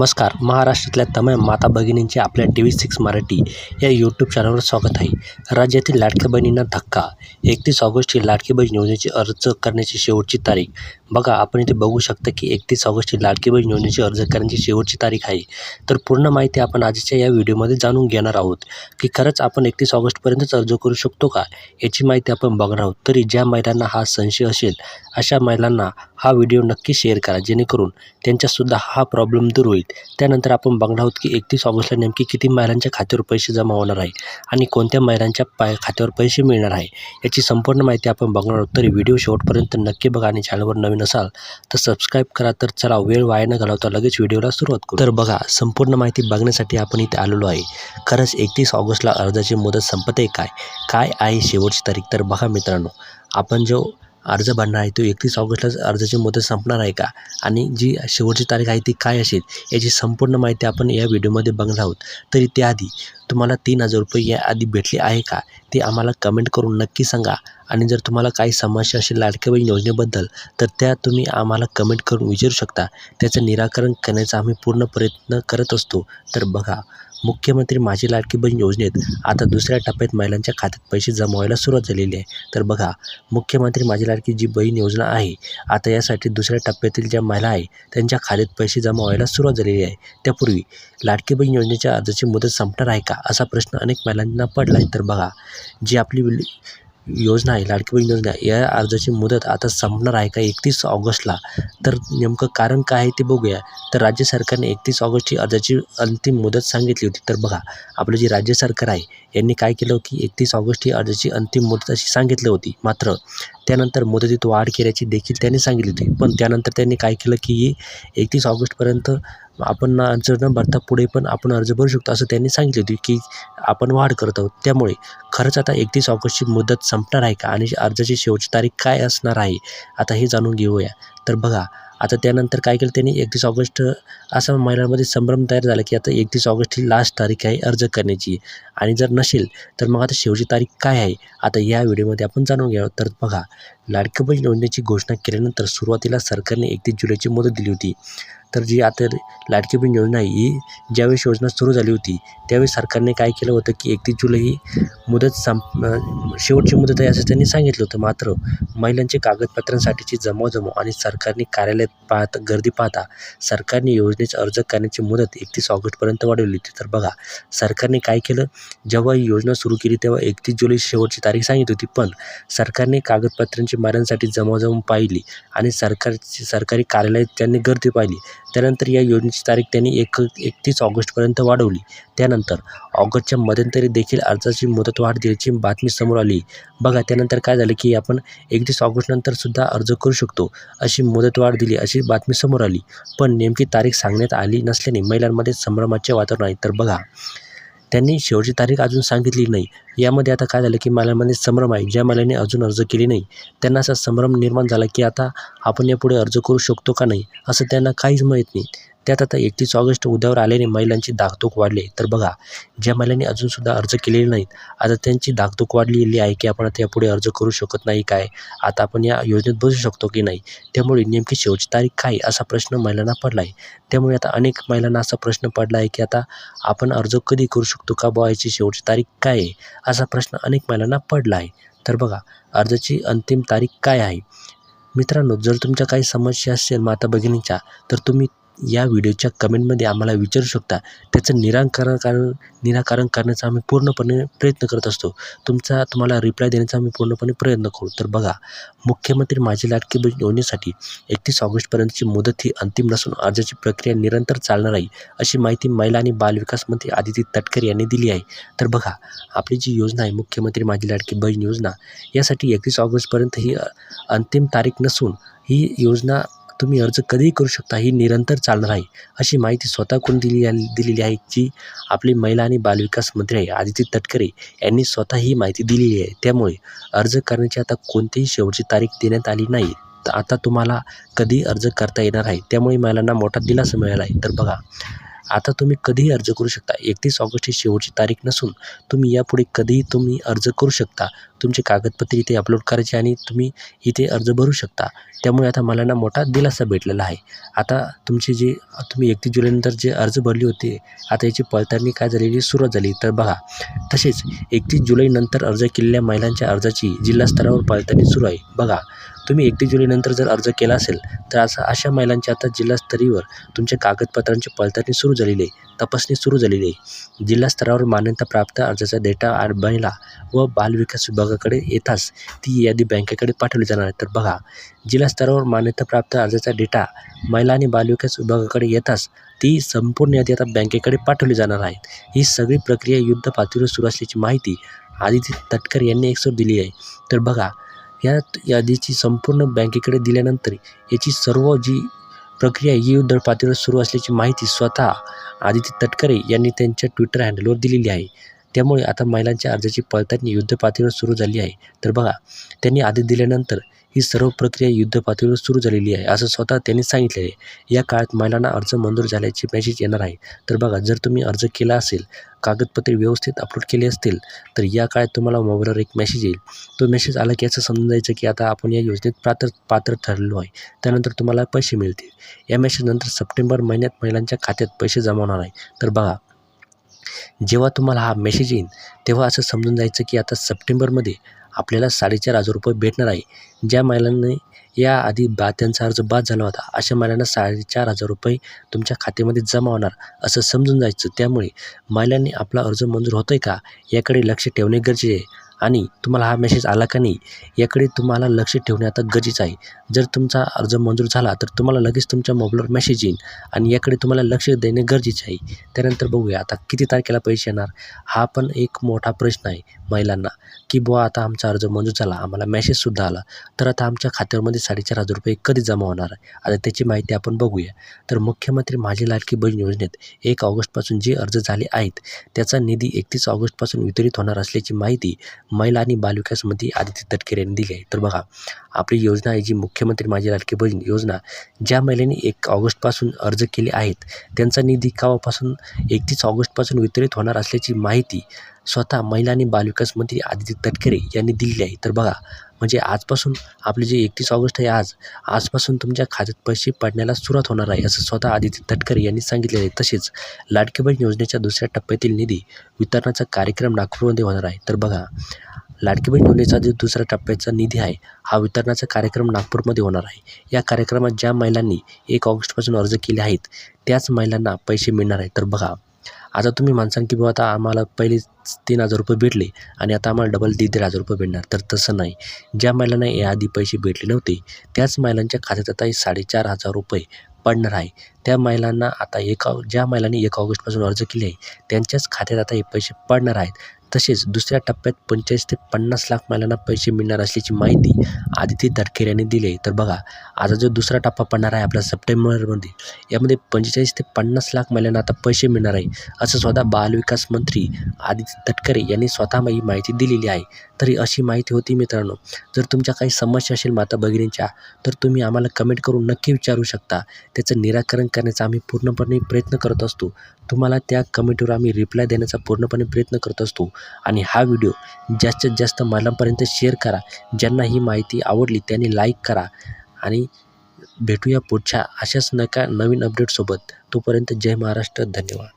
नमस्कार. महाराष्ट्रातल्या तमाम माता भगिनींचे आपल्या टी व्ही सिक्स मराठी या यूट्यूब चॅनलवर स्वागत आहे. राज्यातील लाडक्या बहिणींना धक्का. एकतीस ऑगस्ट ही लाडकी बहीण योजनेची अर्ज करण्याची शेवटची तारीख. बघा आपण इथे बघू शकता की एकतीस ऑगस्ट ही लाडकी बहीण योजनेची अर्ज करण्याची शेवटची तारीख आहे. तर पूर्ण माहिती आपण आजच्या या व्हिडिओमध्ये जाणून घेणार आहोत. की खरंच आपण एकतीस ऑगस्टपर्यंतच अर्ज करू शकतो का? याची माहिती आपण बघणार आहोत. तरी ज्या महिलांना हा संशय असेल अशा महिलांना हा व्हिडिओ नक्की शेअर करा. जेणेकरून त्यांच्यासुद्धा हा प्रॉब्लेम दूर होईल. त्यानंतर आपण बघणार आहोत की एकतीस ऑगस्टला नेमकी किती महिलांच्या खात्यावर पैसे जमा होणार आहे आणि कोणत्या महिलांच्या पाय खात्यावर पैसे मिळणार आहे याची संपूर्ण माहिती आपण बघणार आहोत. तरी व्हिडिओ शेवटपर्यंत नक्की बघा आणि चॅनलवर नवीन असाल तर सबस्क्राईब करा. तर चला वेळ वाया न घालवता लगेच व्हिडिओला सुरुवात करू. तर बघा संपूर्ण माहिती बघण्यासाठी आपण इथे आलेलो आहे. खरंच एकतीस ऑगस्टला अर्जाची मुदत संपते काय? काय आहे शेवटची तारीख? तर बघा मित्रांनो आपण जो अर्ज भरणार आहे तो एकतीस ऑगस्टलाच अर्जाची मुदत संपणार आहे का? आणि जी शेवटची तारीख आहे ती काय असेल? याची संपूर्ण माहिती आपण या व्हिडिओमध्ये बघणार आहोत. तरी त्याआधी तुम्हाला तीन हजार रुपये याआधी भेटले आहे का? ते आम्हाला कमेंट करून नक्की सांगा. आणि जर तुम्हाला काही समस्या असेल लाडक्या बहीण योजनेबद्दल तर त्या तुम्ही आम्हाला कमेंट करून विचारू शकता. त्याचं निराकरण करण्याचा आम्ही पूर्ण प्रयत्न करत असतो. तर बघा मुख्यमंत्री माझी लाडकी बहीण योजनेत आता दुसऱ्या टप्प्यात महिलांच्या खात्यात पैसे जमा व्हायला सुरुवात झालेली आहे. तर बघा मुख्यमंत्री माझी लाडकी जी बहीण योजना आहे आता यासाठी दुसऱ्या टप्प्यातील ज्या महिला आहे त्यांच्या खात्यात पैसे जमा व्हायला सुरुवात झालेली आहे. त्यापूर्वी लाडकी बहीण योजनेच्या अर्जाची मुदत संपणार आहे का असा प्रश्न अनेक महिलांना पडला आहे. तर बघा जी आपली योजना आहे लाडकी बहीण योजना या अर्जाची मुदत आता संपणार आहे का एकतीस ऑगस्टला? तर नेमकं कारण काय आहे ते बघूया. तर राज्य सरकारने एकतीस ऑगस्ट ही अर्जाची अंतिम मुदत सांगितली होती. तर बघा आपलं जे राज्य सरकार आहे यांनी काय केलं की एकतीस ऑगस्ट ही अर्जाची अंतिम मुदत अशी सांगितली होती. मात्र त्यानंतर मुदतीत वाढ केल्याची देखील त्यांनी सांगितली होती. पण त्यानंतर त्यांनी काय केलं की एकतीस ऑगस्टपर्यंत आपण अर्ज न भरता पुढे पण आपण अर्ज भरू शकतो असं त्यांनी सांगितले होते की आपण वाढ करत आहोत. त्यामुळे खरंच आता एकतीस ऑगस्टची मुदत संपणार आहे का? आणि अर्जाची शेवटची तारीख काय असणार आहे? आता हे जाणून घेऊया. तर बघा आता त्यानंतर काय केलं त्यांनी? एकतीस ऑगस्ट असा महिलांमध्ये संभ्रम तयार झाला की आता एकतीस ऑगस्ट ही लास्ट तारीख आहे अर्ज करण्याची. आणि जर नसेल तर मग आता शेवटची तारीख काय आहे? आता या व्हिडिओमध्ये आपण जाणून घ्यावं. तर बघा लाडकी बहीण योजनेची घोषणा केल्यानंतर सुरुवातीला सरकारने एकतीस जुलैची मुदत दिली होती. तर जी आता लाडकी बहीण योजना आहे ही ज्यावेळेस योजना सुरू झाली होती त्यावेळेस सरकारने काय केलं होतं की एकतीस जुलै ही मुदत संप शेवटची मुदत आहे असं त्यांनी सांगितलं होतं. मात्र महिलांचे कागदपत्रांसाठीची जमवजमव आणि सरकारने कार्यालयात पाहता गर्दी पाहता सरकारने योजनेचा अर्ज करण्याची मुदत एकतीस ऑगस्टपर्यंत वाढवली होती. तर बघा सरकारने काय केलं? जेव्हा ही योजना सुरू केली तेव्हा एकतीस जुलै शेवटची तारीख सांगितली होती. पण सरकारने कागदपत्रांची महिलांसाठी जमवजमव पाहिली आणि सरकारची सरकारी कार्यालयात त्यांनी गर्दी पाहिली. त्यानंतर या योजनेची तारीख त्यांनी एक एकतीस ऑगस्टपर्यंत वाढवली. त्यानंतर ऑगस्टच्या मध्यंतरी देखील अर्जाची मुदत वाढ दिल्याची बातमी समोर आली. बघा त्यानंतर काय झालं की आपण एकतीस ऑगस्टनंतरसुद्धा अर्ज करू शकतो अशी मुदतवाढ दिली अशी बातमी समोर आली. पण नेमकी तारीख सांगण्यात आली नसल्याने महिलांमध्ये संभ्रमाचे वातावरण आहे. तर बघा त्यांनी शेवटची तारीख अजून सांगितली नाही. यामध्ये आता काय झालं की मालामध्ये संभ्रम आहे. ज्या मालाने अजून अर्ज केले नाही त्यांना असा संभ्रम निर्माण झाला की आता आपण यापुढे अर्ज करू शकतो का नाही असं त्यांना काहीच माहीत नाही. त्यात आता एकतीस ऑगस्ट उद्यावर आल्याने महिलांची धाकधूक वाढली. तर बघा ज्या महिलांनी अजूनसुद्धा अर्ज केलेले नाहीत आता त्यांची धाकधूक वाढलेली आहे की आपण आता यापुढे अर्ज करू शकत नाही काय? आता आपण या योजनेत बसू शकतो की नाही? त्यामुळे नेमकी शेवटची तारीख काय? असा प्रश्न महिलांना पडला आहे त्यामुळे आता अनेक महिलांना असा प्रश्न पडला आहे की आता आपण अर्ज कधी करू शकतो का बुवा? याची शेवटची तारीख काय आहे? असा प्रश्न अनेक महिलांना पडला आहे तर बघा अर्जाची अंतिम तारीख काय आहे? मित्रांनो जर तुमच्या काही समस्या असेल माता भगिनीच्या तर तुम्ही या व्हिडिओच्या कमेंटमध्ये आम्हाला विचारू शकता. त्याचं निराकरण कारण निराकरण करण्याचा आम्ही पूर्णपणे प्रयत्न करत असतो. तुमचा तुम्हाला रिप्लाय देण्याचा आम्ही पूर्णपणे प्रयत्न करू. तर बघा मुख्यमंत्री माझी लाडकी बहीण योजनेसाठी एकतीस ऑगस्टपर्यंतची मुदत ही अंतिम नसून अर्जाची प्रक्रिया निरंतर चालणार आहे अशी माहिती महिला आणि बालविकास मंत्री आदिती तटकरे यांनी दिली आहे. तर बघा आपली जी योजना आहे मुख्यमंत्री माझी लाडकी बहीण योजना यासाठी एकतीस ऑगस्टपर्यंत ही अंतिम तारीख नसून ही योजना तुम्ही अर्ज कधीही करू शकता ही निरंतर चालणार आहे अशी माहिती स्वतःकडून दिली दिलेली आहे जी आपली महिला आणि बालविकास मंत्री आहे आदिती तटकरे यांनी स्वतः ही माहिती दिलेली आहे. त्यामुळे अर्ज करण्याची आता कोणतीही शेवटची तारीख देण्यात आली नाही. तर आता तुम्हाला कधी अर्ज करता येणार आहे? त्यामुळे महिलांना मोठा दिलासा मिळाला आहे. तर बघा आता तुम्ही कधीही अर्ज करू शकता. एकतीस ऑगस्ट ही शेवटची तारीख नसून तुम्ही यापुढे कधीही तुम्ही अर्ज करू शकता. तुमचे कागदपत्रे इथे अपलोड करायचे आणि तुम्ही इथे अर्ज भरू शकता. त्यामुळे आता मला ना मोठा दिलासा भेटलेला आहे. आता तुमचे जे तुम्ही एकतीस जुलैनंतर जे अर्ज भरले होते आता याची पडताळणी काय झालेली सुरुवात झाली. तर बघा तसेच एकतीस जुलैनंतर अर्ज केलेल्या महिलांच्या अर्जाची जिल्हा स्तरावर पडताळणी सुरू आहे. बघा तुम्ही एकतीस जुलैनंतर जर अर्ज केला असेल तर असं अशा महिलांची आता जिल्हास्तरीवर तुमच्या कागदपत्रांची पडताळणी सुरू झालेली आहे. तपासणी सुरू झालेली आहे. जिल्हा स्तरावर मान्यताप्राप्त अर्जाचा डेटा आ महिला व बालविकास विभागाकडे येताच ती यादी बँकेकडे पाठवली जाणार आहे. तर बघा जिल्हा स्तरावर मान्यताप्राप्त अर्जाचा डेटा महिला आणि बालविकास विभागाकडे येताच ती संपूर्ण यादी आता बँकेकडे पाठवली जाणार आहे. ही सगळी प्रक्रिया युद्ध पातळीवर सुरू असल्याची माहिती आदित्य तटकर यांनी एकसोर दिली आहे. तर बघा या यादीची संपूर्ण बँकेकडे दिल्यानंतर याची सर्व जी प्रक्रिया ही युद्ध पातळीवर सुरू असल्याची माहिती स्वतः आदित्य तटकरे यांनी त्यांच्या ट्विटर हँडलवर दिलेली आहे. त्यामुळे आता महिलांच्या अर्जाची पडताळणी युद्ध पातळीवर सुरू झाली आहे. तर बघा त्यांनी आदेश दिल्यानंतर ही सर्व प्रक्रिया युद्धपातळीवर सुरू झालेली आहे असं स्वतः त्यांनी सांगितले आहे. या काळात महिलांना अर्ज मंजूर झाल्याची मेसेज येणार आहे. तर बघा जर तुम्ही अर्ज केला असेल कागदपत्रे व्यवस्थित अपलोड केले असतील तर या काळात तुम्हाला मोबाईलवर एक मेसेज येईल. तो मेसेज आला की असं समजून जायचं की आता आपण या योजनेत पात्र पात्र ठरलेलो आहे. त्यानंतर तुम्हाला पैसे मिळतील. या मेसेजनंतर सप्टेंबर महिन्यात महिलांच्या खात्यात पैसे जमा होणार आहे. तर बघा जेव्हा तुम्हाला हा मेसेज येईल तेव्हा असं समजून जायचं की आता सप्टेंबरमध्ये आपल्याला साडेचार हजार रुपये भेटणार आहे. ज्या महिलांनी याआधी बा त्यांचा अर्ज बाद झाला होता अशा महिलांना साडेचार हजार रुपये तुमच्या खात्यामध्ये जमा होणार असं समजून जायचं. त्यामुळे महिलांनी आपला अर्ज मंजूर होतो आहे का याकडे लक्ष ठेवणे गरजेचे आहे. आणि तुम्हाला हा मेसेज आला का नाही याकडे तुम्हाला लक्ष ठेवणे आता गरजेचं आहे. जर तुमचा अर्ज मंजूर झाला तर तुम्हाला लगेच तुमच्या मोबाईलवर मेसेज येईल आणि याकडे तुम्हाला लक्ष देणे गरजेचे आहे. त्यानंतर बघूया आता किती तारखेला पैसे येणार हा पण एक मोठा प्रश्न आहे महिलांना की बुवा आता आमचा अर्ज मंजूर झाला आम्हाला मेसेजसुद्धा आला तर आता आमच्या खात्यामध्ये साडेचार हजार रुपये कधी जमा होणार? आहे आता त्याची माहिती आपण बघूया. तर मुख्यमंत्री माझी लाडकी बहीण योजनेत एक ऑगस्टपासून जे अर्ज झाले आहेत त्याचा निधी एकतीस ऑगस्टपासून वितरित होणार असल्याची माहिती महिला आणि बालविकास मंत्री आदित्य तटकरे यांनी दिली आहे. तर बघा आपली योजना आहे जी मुख्यमंत्री माझी लाडकी बहीण योजना ज्या महिलांनी एक ऑगस्टपासून अर्ज केले आहेत त्यांचा निधी कावापासून एकतीस ऑगस्टपासून वितरित होणार असल्याची माहिती स्वतः महिला आणि बालविकास मंत्री आदित्य तटकरे यांनी दिलेली आहे. तर बघा म्हणजे आजपासून आपले जे एकतीस ऑगस्ट आहे आज आजपासून तुमच्या खात्यात पैसे पडण्याला सुरुवात होणार आहे असं स्वतः आदित्य तटकरे यांनी सांगितलेलं आहे. तसेच लाडकी बहीण योजनेच्या दुसऱ्या टप्प्यातील निधी वितरणाचा कार्यक्रम नागपूरमध्ये होणार आहे. तर बघा लाडकी बहीण योजनेचा जो दुसऱ्या टप्प्याचा निधी आहे हा वितरणाचा कार्यक्रम नागपूरमध्ये होणार आहे. या कार्यक्रमात ज्या महिलांनी एक ऑगस्टपासून अर्ज केले आहेत त्याच महिलांना पैसे मिळणार आहेत तर बघा आता तुम्ही माणसान की बाबा आता आम्हाला पहिलेच तीन हजार रुपये भेटले आणि आता आम्हाला डबल दीड दीड हजार रुपये भेटणार. तर तसं नाही. ज्या महिलांना याआधी पैसे भेटले नव्हते त्याच महिलांच्या खात्यात आता हे साडेचार हजार रुपये पडणार आहे. त्या महिलांना आता एका ज्या महिलांनी एक ऑगस्टपासून अर्ज केले आहे त्यांच्याच खात्यात आता हे पैसे पडणार आहेत. तसेच दुसऱ्या टप्प्यात पंचेचाळीस ते पन्नास लाख महिलांना पैसे मिळणार असल्याची माहिती आदिती तटकरे यांनी दिली. आहे तर बघा आता जो दुसरा टप्पा पडणार आहे आपला सप्टेंबरमध्ये यामध्ये पंचेचाळीस ते पन्नास लाख महिलांना आता पैसे मिळणार आहे असं स्वतः बालविकास मंत्री आदित्य तटकरे यांनी स्वतः ही माहिती दिलेली आहे. तरी अशी माहिती होती मित्रांनो जर तुमच्या काही समस्या असेल माता भगिनींच्या तर तुम्ही आम्हाला कमेंट करून नक्की विचारू शकता. त्याचं निराकरण करण्याचा आम्ही पूर्णपणे प्रयत्न करत असतो. तुम्हाला त्या कमेंटवर आम्ही रिप्लाय देण्याचा पूर्णपणे प्रयत्न करत असतो. आणि हा व्हिडिओ जास्तीत जास्त महिलांपर्यंत शेअर करा. ज्यांना ही माहिती आवडली त्यांनी लाईक करा. आणि भेटूया पुढच्या अशाच नका नवीन अपडेटसोबत तोपर्यंत जय महाराष्ट्र. धन्यवाद.